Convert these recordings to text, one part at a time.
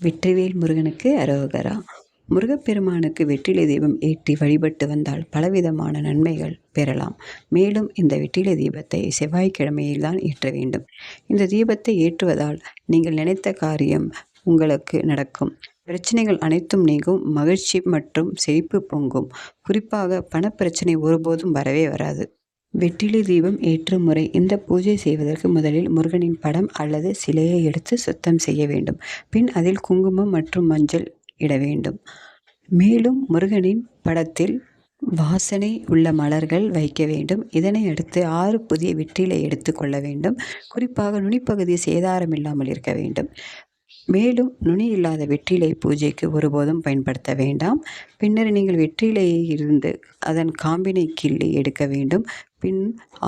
வெற்றிவேல் முருகனுக்கு அரோகரா. முருகப்பெருமானுக்கு வெற்றிலை தீபம் ஏற்றி வழிபட்டு வந்தால் பலவிதமான நன்மைகள் பெறலாம். மேலும் இந்த வெற்றிலை தீபத்தை செவ்வாய்க்கிழமையில் தான் ஏற்ற வேண்டும். இந்த தீபத்தை ஏற்றுவதால் நீங்கள் நினைத்த காரியம் உங்களுக்கு நடக்கும். பிரச்சனைகள் அனைத்தும் நீங்கும் மகிழ்ச்சி மற்றும் செழிப்பு பொங்கும். குறிப்பாக பணப்பிரச்சனை ஒருபோதும் வரவே வராது. வெற்றிலை தீபம் ஏற்றும் முறை இந்த பூஜை செய்வதற்கு முதலில் முருகனின் படம் அல்லது சிலையை எடுத்து சுத்தம் செய்ய வேண்டும். பின் அதில் குங்குமம் மற்றும் மஞ்சள் இட வேண்டும். மேலும் முருகனின் படத்தில் வாசனை உள்ள மலர்கள் வைக்க வேண்டும். இதனை அடுத்து ஆறு புதிய வெற்றிலை எடுத்து கொள்ள வேண்டும். குறிப்பாக நுனிப்பகுதி சேதாரம் இல்லாமல் இருக்க வேண்டும். மேலும் நுனி இல்லாத வெற்றிலை பூஜைக்கு ஒருபோதும் பயன்படுத்த வேண்டாம். பின்னர் நீங்கள் வெற்றிலையை இருந்து அதன் காம்பினை கிள்ளி எடுக்க வேண்டும். பின்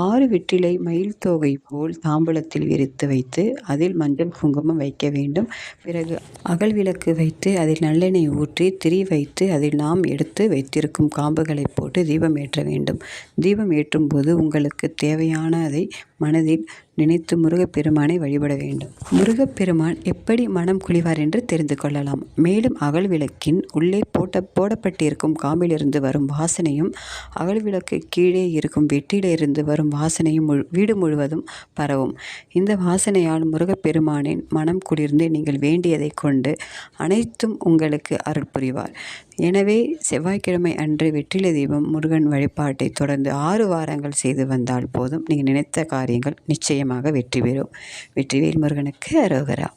ஆறு வெற்றிலை மயில் தோகை போல் தாம்பலத்தில் விரித்து வைத்து அதில் மஞ்சள் குங்குமம் வைக்க வேண்டும். பிறகு அகல் விளக்கு வைத்து அதில் நல்லெண்ணெய் ஊற்றி திரி வைத்து அதில் நாம் எடுத்து வைத்திருக்கும் காம்புகளை போட்டு தீபம் ஏற்ற வேண்டும். தீபம் ஏற்றும் போது உங்களுக்கு தேவையானதை மனதில் நினைத்து முருகப்பெருமானை வழிபட வேண்டும். முருகப்பெருமான் எப்படி மனம் குளிவார் என்று தெரிந்து கொள்ளலாம். மேலும் அகல் விளக்கின் உள்ளே போட்ட போடப்பட்டிருக்கும் காம்பிலிருந்து வரும் வாசனையும் அகல் விளக்கு கீழே இருக்கும் இருந்து வரும் வாசனையும் முழு வீடு முழுவதும் பரவும். இந்த வாசனையால் முருகப்பெருமானின் மனம் குளிர்ந்து நீங்கள் வேண்டியதை கொண்டு அனைத்தும் உங்களுக்கு அருள் புரிவார் எனவே செவ்வாய்க்கிழமை அன்று வெற்றிலை தீபம் முருகன் வழிபாட்டை தொடர்ந்து ஆறு வாரங்கள் செய்து வந்தால் போதும். நீங்கள் நினைத்த காரியங்கள் நிச்சயமாக வெற்றி பெறும். வெற்றிவேல் முருகனுக்கு அரோகரா.